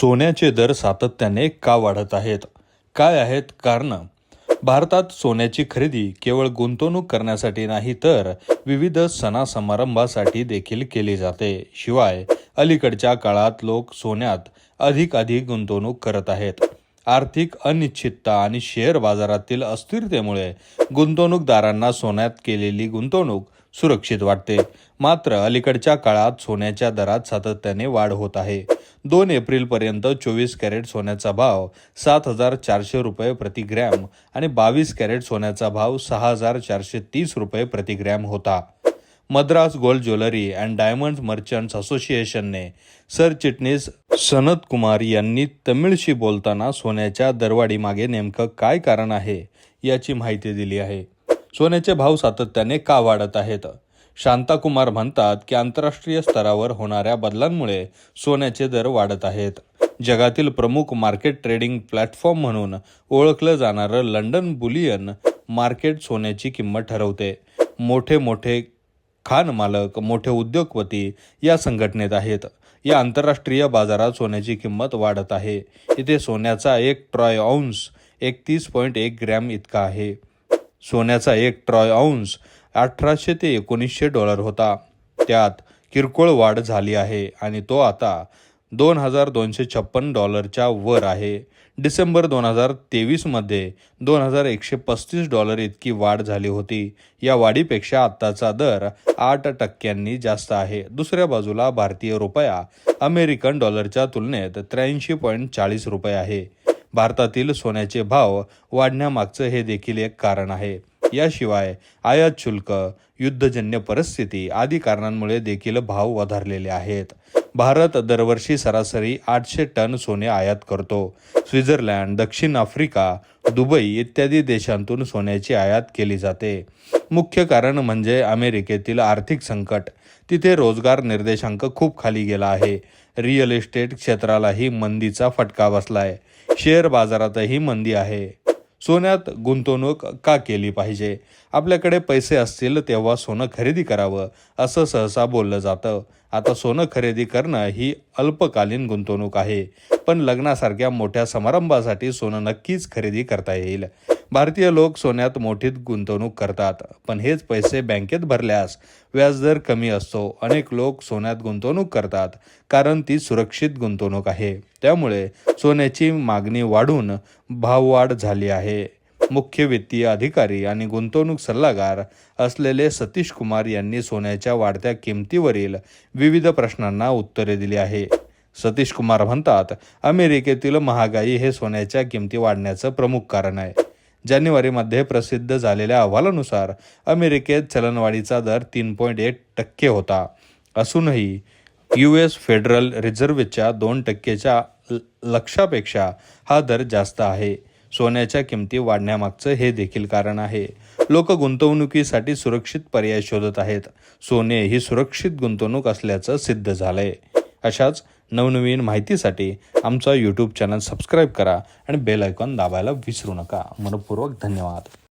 सोन्याचे दर सातत्याने का वाढत आहेत? काय आहेत कारणं? भारतात सोन्याची खरेदी केवळ गुंतवणूक करण्यासाठी नाही तर विविध सणासमारंभासाठी देखील केली जाते. शिवाय अलीकडच्या काळात लोक सोन्यात अधिक अधिक गुंतवणूक करत आहेत. आर्थिक अनिश्चितता आणि शेअर बाजारातील अस्थिरतेमुळे गुंतवणूकदारांना सोन्यात केलेली गुंतवणूक सुरक्षित वाटते. मात्र अलीकडच्या काळात सोन्याच्या दरात सातत्याने वाढ होत आहे. दोन एप्रिलपर्यंत चोवीस कॅरेट सोन्याचा भाव सात हजार चारशे रुपये प्रति ग्रॅम आणि बावीस कॅरेट सोन्याचा भाव सहा हजार चारशे तीस रुपये प्रति ग्रॅम होता. Madras gold jewellery and diamond merchants असोसिएशनने सरचिटणीस सनत कुमार यांनी तमिळशी बोलताना सोन्याच्या दरवाढीमागे नेमकं काय कारण आहे याची माहिती दिली आहे. सोन्याचे भाव सातत्याने का वाढत आहेत? शांताकुमार म्हणतात की आंतरराष्ट्रीय स्तरावर होणाऱ्या बदलांमुळे सोन्याचे दर वाढत आहेत. जगातील प्रमुख मार्केट ट्रेडिंग प्लॅटफॉर्म म्हणून ओळखलं जाणारं लंडन बुलियन मार्केट सोन्याची किंमत ठरवते. मोठे मोठे खाण मालक मोठे उद्योगपती या संघटनेत आहेत. या आंतरराष्ट्रीय बाजारात सोन्याची किंमत वाढत आहे. इथे सोन्याचा एक ट्रॉय औंस एकतीस पॉईंट एक ग्रॅम इतका आहे. सोन्याचा एक ट्रॉय औंस अठराशे ते एकोणीसशे डॉलर होता. त्यात किरकोळ वाढ झाली आहे आणि तो आता दोन हजार दोनशे छप्पन डॉलरच्या वर आहे. डिसेंबर दोन हजार तेवीसमध्ये दोन हजार एकशे पस्तीस डॉलर इतकी वाढ झाली होती. या वाढीपेक्षा आत्ताचा दर आठ टक्क्यांनी जास्त आहे. दुसऱ्या बाजूला भारतीय रुपया अमेरिकन डॉलरच्या तुलनेत त्र्याऐंशी पॉईंट चाळीस रुपये आहे. भारतातील सोन्याचे भाव वाढण्यामागचं हे देखील एक कारण आहे. याशिवाय आयात शुल्क युद्धजन्य परिस्थिती आदी कारणांमुळे देखील भाव वधारलेले आहेत. भारत दरवर्षी सरासरी आठशे टन सोने आयात करतो. स्वित्झर्लंड दक्षिण आफ्रिका दुबई इत्यादी देशांतून सोन्याची आयात केली जाते. मुख्य कारण म्हणजे अमेरिकेतील आर्थिक संकट. तिथे रोजगार निर्देशांक खूप खाली गेला आहे. रिअल इस्टेट क्षेत्रालाही मंदीचा फटका बसलाय. शेअर बाजारातही मंदी आहे. सोन्यात गुंतवणूक का केली पाहिजे? आपल्याकडे पैसे असतील तेव्हा सोनं खरेदी करावं असं सहसा बोललं जातं. आता सोनं खरेदी करणं ही अल्पकालीन गुंतवणूक आहे पण लग्नासारख्या मोठ्या समारंभासाठी सोनं नक्कीच खरेदी करता येईल. भारतीय लोक सोन्यात मोठीत गुंतवणूक करतात पण हेच पैसे बँकेत भरल्यास व्याजदर कमी असतो. अनेक लोक सोन्यात गुंतवणूक करतात कारण ती सुरक्षित गुंतवणूक आहे. त्यामुळे सोन्याची मागणी वाढून भाववाढ झाली आहे. मुख्य वित्तीय अधिकारी आणि गुंतवणूक सल्लागार असलेले सतीश कुमार यांनी सोन्याच्या वाढत्या किमतीवरील विविध प्रश्नांना उत्तरे दिली आहे. सतीश कुमार म्हणतात अमेरिकेतील महागाई हे सोन्याच्या किमती वाढण्याचं प्रमुख कारण आहे. जानेवारीमध्ये प्रसिद्ध झालेल्या अहवालानुसार अमेरिकेत चलनवाढीचा दर तीन पॉईंट एक टक्के होता. असूनही यू एस फेडरल रिझर्व्हच्या दोन टक्केच्या ल- लक्षापेक्षा हा दर जास्त आहे. सोन्याच्या किमती वाढण्यामागचं हे देखील कारण आहे. लोक गुंतवणुकीसाठी सुरक्षित पर्याय शोधत आहेत. सोने ही सुरक्षित गुंतवणूक असल्याचं सिद्ध झालंय. अशाच नवनवीन माहितीसाठी आमचा यूट्यूब चॅनल सबस्क्राईब करा आणि बेल आयकॉन दाबायला विसरू नका. मनपूर्वक धन्यवाद.